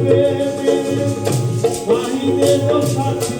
ਵੇ ਬਿਨ ਵਾਹੀ ਦੇ ਕੋ ਸਾਥੀ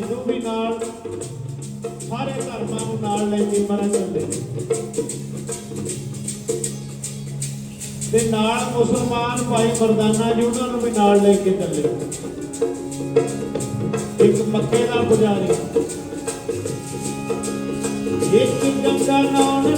ਹਿੰਦੂ ਵੀ ਨਾਲ, ਸਾਰੇ ਧਰਮਾਂ ਨੂੰ ਨਾਲ ਲੈ ਕੇ ਮਰਨ ਚੱਲੇ ਤੇ ਨਾਲ ਮੁਸਲਮਾਨ ਭਾਈ ਮਰਦਾਨਾ ਜੀ, ਉਹਨਾਂ ਨੂੰ ਵੀ ਨਾਲ ਲੈ ਕੇ ਚੱਲੇ। ਇੱਕ ਮੱਕੇ ਦਾ ਪੁਜਾਰੀ। ਇੱਕ ਜੰਗਾ ਨਾਮ